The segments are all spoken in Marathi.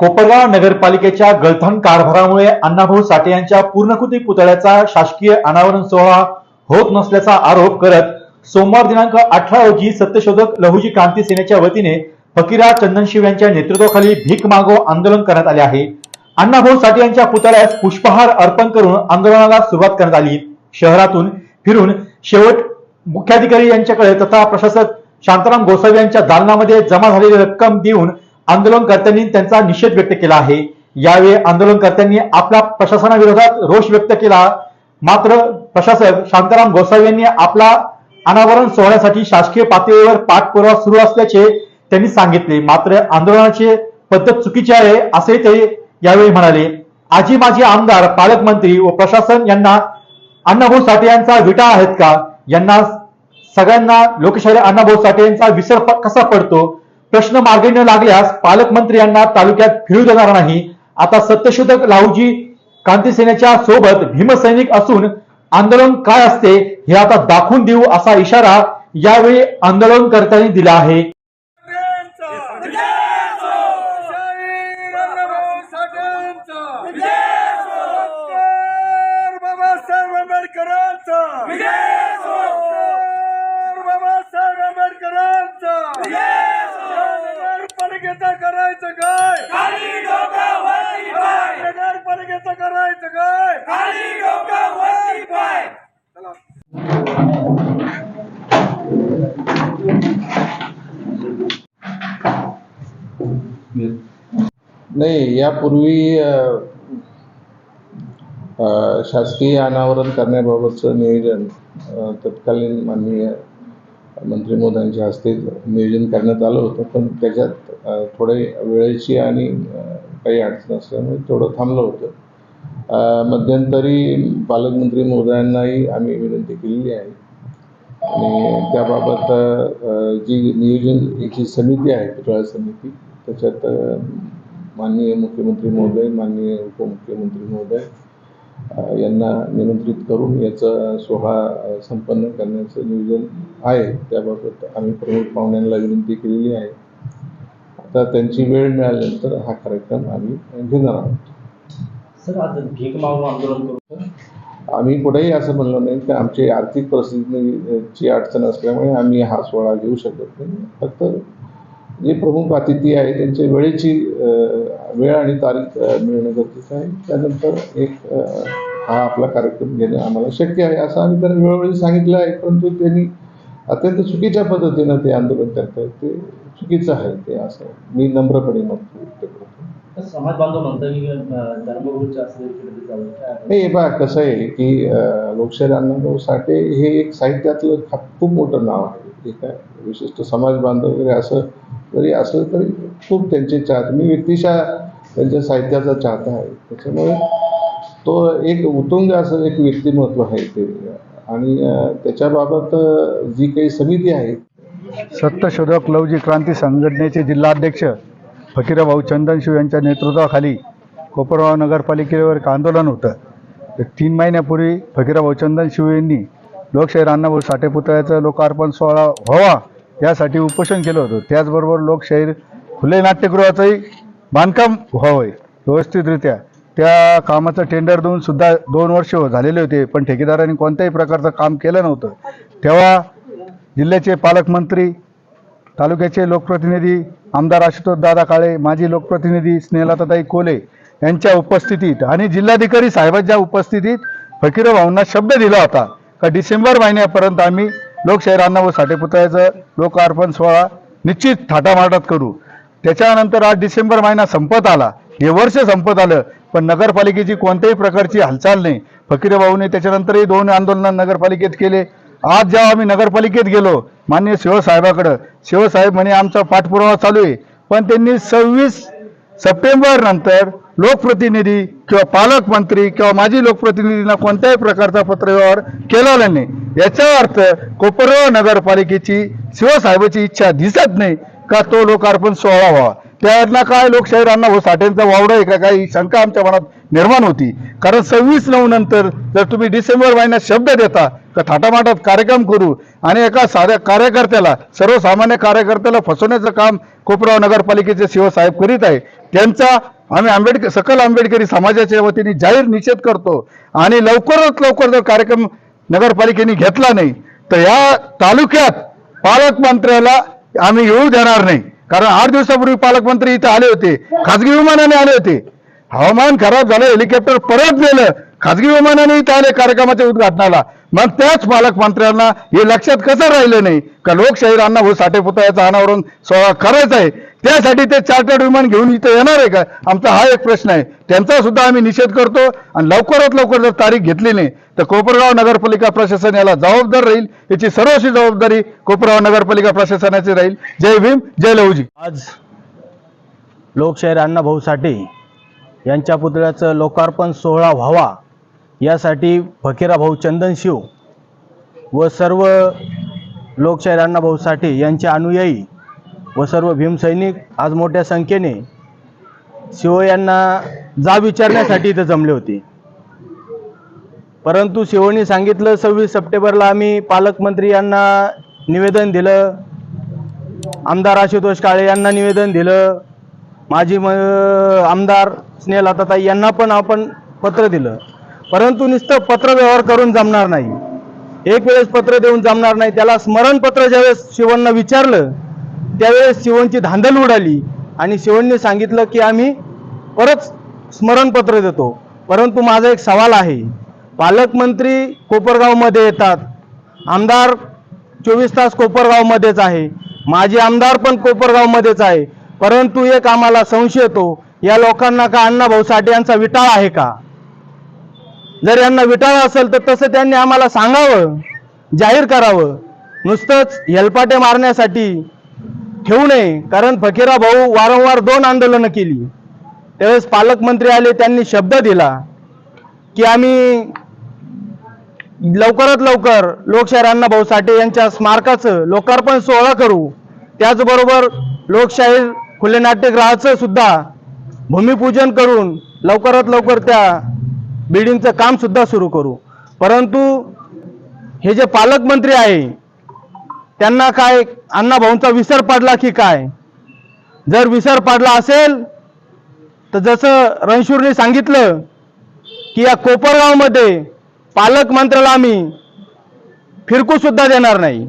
कोपरगाव नगरपालिकेच्या गळथान कारभारामुळे अण्णाभाऊ साठे यांच्या पूर्णकृती पुतळ्याचा शासकीय अनावरण सोहळा होत नसल्याचा आरोप करत सोमवार दिनांक अठरा रोजी सत्यशोधक लहुजी क्रांती सेनेच्या वतीने फकीरा चंदनशिव यांच्या नेतृत्वाखाली भीक मागो आंदोलन करण्यात आले आहे. अण्णाभाऊ साठे यांच्या पुतळ्यास पुष्पहार अर्पण करून आंदोलनाला सुरुवात करण्यात आली. शहरातून फिरून शेवट मुख्याधिकारी यांच्याकडे तथा प्रशासक शांताराम गोसावी यांच्या दालनामध्ये जमा झालेली रक्कम देऊन आंदोलनकर्त्यांनी त्यांचा निषेध व्यक्त केला आहे. यावेळी आंदोलनकर्त्यांनी आपल्या प्रशासनाविरोधात रोष व्यक्त केला. मात्र प्रशासक शांताराम गोसावी यांनी आपला अनावरण सोहळ्यासाठी शासकीय पातळीवर पाठपुरावा सुरू असल्याचे त्यांनी सांगितले. मात्र आंदोलनाची पद्धत चुकीची आहे असे ते यावेळी म्हणाले. आजी माजी आमदार पालकमंत्री व प्रशासन यांना अण्णाभाऊ साठे यांचा विटा आहेत का? यांना सगळ्यांना लोकशाही अण्णाभाऊ साठे यांचा विसर कसा पडतो? प्रश्न मार्गी न लागल्यास पालकमंत्री यांना तालुक्यात फिरू देणार नाही. आता सत्यशोधक लाहूजी क्रांती सेनेच्या सोबत भीमसैनिक असून आंदोलन काय असते हे आता दाखवून देऊ असा इशारा यावेळी आंदोलनकर्त्यांनी दिला आहे. बाबासाहेब आंबेडकरांचा बाबासाहेब आंबेडकरांचा नगरपालिकेचं करायचं काय? नगरपालिकेचं करायचं काय नाही यापूर्वी अ, अ, शासकीय अनावरण करण्याबाबतचं नियोजन तत्कालीन माननीय मंत्री महोदयांच्या हस्ते नियोजन करण्यात आलं होतं पण त्याच्यात थोडे वेळेची आणि काही अडचण असल्यामुळे थोडं थांबलं होतं. मध्यंतरी पालकमंत्री महोदयांनाही आम्ही विनंती केलेली आहे. आणि त्याबाबत जी नियोजन जी समिती आहे पुतळा समिती त्याच्यात माननीय मुख्यमंत्री महोदय माननीय उपमुख्यमंत्री महोदय यांना निमंत्रित करून याचा सोहळा संपन्न करण्याचं नियोजन आहे. त्याबाबत आम्ही प्रमुख पाहुण्यांना विनंती केलेली आहे. आता त्यांची वेळ मिळाल्यानंतर हा कार्यक्रम आम्ही घेणार आहोत. सर आज भीक मागून आंदोलन करू आम्ही कुठेही असं म्हणलो नाही की आमची आर्थिक परिस्थितीची अडचण असल्यामुळे आम्ही हा सोहळा घेऊ शकत नाही. फक्त जे प्रमुख अतिथी आहे त्यांच्या वेळेची वेळ आणि तारीख मिळणं गरजेचं आहे. त्यानंतर एक हा आपला कार्यक्रम घेणं आम्हाला शक्य आहे. असं आम्ही त्यांना वेळोवेळी सांगितलं आहे परंतु त्यांनी अत्यंत चुकीच्या पद्धतीनं ते आंदोलन करतायत ते चुकीचं आहे ते असं मी नम्रपणे मत व्यक्त करतो समाज बांधव म्हणतात की धर्मगुरूच्या आहे? नाही हे बघा कसं आहे की लोकशाही अण्णाभाऊ साठे हे एक साहित्यातलं खूप मोठं नाव आहे. हे काय विशिष्ट समाज बांधव वगैरे असं जरी असलं तरी खूप त्यांचे चाहते. मी व्यक्तिशः त्यांच्या साहित्याचा चाहता आहे. त्याच्यामुळे तो एक उतुंग असं एक व्यक्तिमत्व आहे ते. आणि त्याच्याबाबत जी काही समिती आहे. सत्यशोधक लवजी क्रांती संघटनेचे जिल्हाध्यक्ष फकीराभाऊ चंदनशिव यांच्या नेतृत्वाखाली कोपरगाव नगरपालिकेवर एक आंदोलन होतं. तर तीन महिन्यापूर्वी फकीराभाऊ चंदनशिव यांनी लोकशाहीर अण्णाभाऊ साठे लोकार्पण सोहळा व्हावा यासाठी उपोषण केलं होतं. त्याचबरोबर लोकशाहीर खुले नाट्यगृहाचंही बांधकाम व्हावं व्यवस्थितरित्या. त्या कामाचं टेंडर देऊन सुद्धा दोन वर्ष झालेले होते पण ठेकेदारांनी कोणत्याही प्रकारचं काम केलं नव्हतं. तेव्हा जिल्ह्याचे पालकमंत्री तालुक्याचे लोकप्रतिनिधी आमदार आशुतोष दादा काळे माजी लोकप्रतिनिधी स्नेहलताताई कोले यांच्या उपस्थितीत आणि जिल्हाधिकारी साहेबांच्या उपस्थितीत फकीर भाऊंना शब्द दिला होता का डिसेंबर महिन्यापर्यंत आम्ही लोकशाहीर अण्णाभाऊ साठे पुतळ्याचं लोकार्पण सोहळा निश्चित थाटामाटात करू. त्याच्यानंतर आज डिसेंबर महिना संपत आला. हे वर्ष संपत आलं पण नगरपालिकेची कोणत्याही प्रकारची हालचाल नाही. फकीर भाऊने त्याच्यानंतरही दोन आंदोलन नगरपालिकेत केले. आज जेव्हा आम्ही नगरपालिकेत गेलो माननीय शिवसाहेबाकडं शिवसाहेब म्हणे आमचा पाठपुरावा चालू आहे. पण त्यांनी सव्वीस सप्टेंबर नंतर लोकप्रतिनिधी किंवा पालकमंत्री किंवा माजी लोकप्रतिनिधींना कोणत्याही प्रकारचा पत्रव्यवहार केलेला नाही. याचा अर्थ कोपरगाव नगरपालिकेची शिवसाहेबाची इच्छा दिसत नाही का तो लोकार्पण सोहळा व्हावा? त्यांना काय लोकशाहीरांना अण्णाभाऊ साठेंचा वावडा आहे का? काही शंका आमच्या मनात निर्माण होती. कारण सव्वीस नऊ नंतर जर तुम्ही डिसेंबर महिन्यात शब्द देता तर थाटामाटात कार्यक्रम करू आणि एका साध्या कार्यकर्त्याला सर्वसामान्य कार्यकर्त्याला फसवण्याचं काम कोपराव नगरपालिकेचे शिवसाहेब करीत आहे त्यांचा आम्ही आंबेडकर सकल आंबेडकरी समाजाच्या वतीने जाहीर निषेध करतो. आणि लवकरात लवकर जर कार्यक्रम नगरपालिकेने घेतला नाही तर या तालुक्यात पालकमंत्र्याला आम्ही येऊ देणार नाही. कारण आठ दिवसापूर्वी पालकमंत्री इथे आले होते. खासगी विमानाने आले होते. हवामान खराब झालं हेलिकॉप्टर परत गेलं खासगी विमानाने इथं आले कार्यक्रमाच्या उद्घाटनाला. मग त्याच पालकमंत्र्यांना हे लक्षात कसं राहिलं नाही? का लोकशाहीर अण्णाभाऊ हो साठे पुतळ्याचा अनावरण सोहळा करायचा आहे? त्यासाठी ते चार्टर्ड विमान घेऊन इथं येणार आहे का? आमचा हा एक प्रश्न आहे. त्यांचा सुद्धा आम्ही निषेध करतो आणि लवकरात लवकर जर तारीख घेतली नाही तर कोपरगाव नगरपालिका प्रशासन याला जबाबदार राहील. याची सर्वशी जबाबदारी कोपरगाव नगरपालिका प्रशासनाची राहील. जय भीम जय लहूजी. आज लोकशाहीर अण्णाभाऊ साठे यांच्या पुतळ्याचं लोकार्पण सोहळा व्हावा यासाठी फकीराभाऊ चंदनशिव व सर्व लोकशाहीर अण्णाभाऊ साठे यांचे अनुयायी व सर्व भीमसैनिक आज मोठ्या संख्येने शिव यांना जा विचारण्यासाठी इथं जमले होते. परंतु शिवनी सांगितलं सव्वीस सप्टेंबरला आम्ही पालकमंत्री यांना निवेदन दिलं आमदार आशुतोष काळे यांना निवेदन दिलं माजी म आमदार स्नेहलताताई यांना पण आपण पत्र दिलं. परंतु नुसतं पत्र व्यवहार करून जमणार नाही. एक वेळेस पत्र देऊन जमणार नाही. त्याला स्मरणपत्र ज्यावेळेस शिवणनं विचारलं त्यावेळेस शिवणची धांदल उडाली आणि शिवणने सांगितलं की आम्ही परत स्मरणपत्र देतो. परंतु माझा एक सवाल आहे. पालकमंत्री कोपरगावमध्ये येतात. आमदार चोवीस तास कोपरगावमध्येच आहे. माझे आमदार पण कोपरगावमध्येच आहे. परंतु एक आम्हाला संशय येतो. या लोकांना का अण्णाभाऊ साठे यांचा विटाळ आहे का? जर यांना विटाळा असेल तर तसं त्यांनी आम्हाला सांगावं जाहीर करावं. नुसतंच हेलपाटे मारण्यासाठी ठेवू नये कारण फकीरा भाऊ वारंवार दोन आंदोलनं केली. त्यावेळेस पालकमंत्री आले त्यांनी शब्द दिला की आम्ही लवकरात लवकर लोकशाहीर अण्णाभाऊ साठे यांच्या स्मारकाचं लोकार्पण सोहळा करू. त्याचबरोबर लोकशाहीर खुले नाट्यगृहाचं सुद्धा भूमिपूजन करून लवकरात लवकर त्या बिल्डिंगचं कामसुद्धा सुरू करू. परंतु हे जे पालकमंत्री आहे त्यांना काय अण्णाभाऊंचा विसर पडला की काय? जर विसर पडला असेल तर जसं रणशूरने सांगितलं की या कोपरगावमध्ये पालकमंत्र्याला आम्ही फिरकूसुद्धा देणार नाही.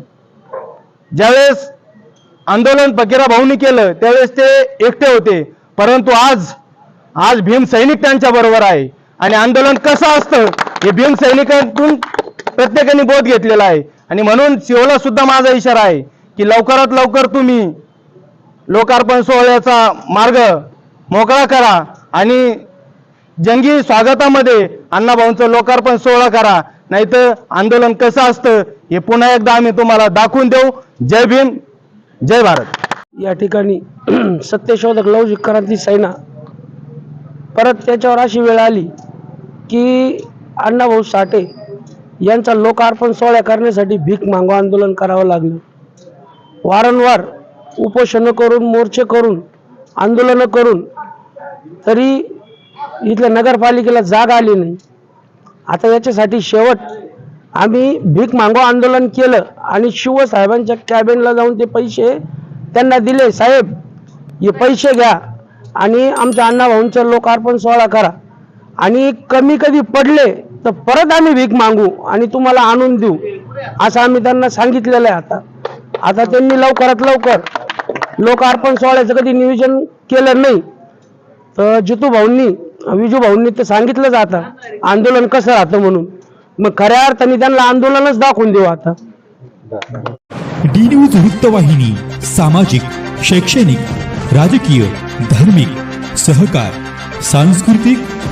ज्यावेळेस आंदोलन फकीरा भाऊनी केलं त्यावेळेस ते एकटे होते. परंतु आज आज भीम सैनिक त्यांच्याबरोबर आहे. आणि आंदोलन कसं असतं हे भीम सैनिकांतून प्रत्येकाने बोध घेतलेला आहे. आणि म्हणून शिवला सुद्धा माझा इशारा आहे की लवकरात लवकर तुम्ही लोकार्पण सोहळ्याचा मार्ग मोकळा करा आणि जंगी स्वागतामध्ये अण्णाभाऊंचं लोकार्पण सोहळा करा. नाहीतर आंदोलन कसं असतं हे पुन्हा एकदा आम्ही तुम्हाला दाखवून देऊ. जय भीम जय भारत. या ठिकाणी सत्यशोधक लवजिक क्रांती सैना परत त्याच्यावर अशी वेळ आली की अण्णाभाऊ साठे यांचा लोकार्पण सोहळ्या करण्यासाठी भीक मागो आंदोलन करावं लागलं. वारंवार उपोषणं करून मोर्चे करून आंदोलनं करून तरी इथल्या नगरपालिकेला जाग आली नाही. आता याच्यासाठी शेवट आम्ही भीक मागो आंदोलन केलं आणि शिवसाहेबांच्या कॅबिनला जाऊन ते पैसे त्यांना दिले. साहेब हे पैसे घ्या आणि आमच्या अण्णाभाऊंचा लोकार्पण सोहळा करा. आणि कमी कधी पडले तर परत आम्ही भीक मागू आणि तुम्हाला आणून देऊ. असं आम्ही त्यांना सांगितलेलं आहे आता. आता त्यांनी लवकरात लवकर लोकार्पण सोहळ्याचं कधी नियोजन केलं नाही. तर जितू भाऊंनी विजू भाऊंनी ते सांगितलं जातं आंदोलन कसं राहतं म्हणून. मग खऱ्या अर्थाने त्यांना आंदोलनच दाखवून देऊ आता. डी न्यूज वृत्तवाहिनी सामाजिक शैक्षणिक राजकीय धार्मिक सहकार सांस्कृतिक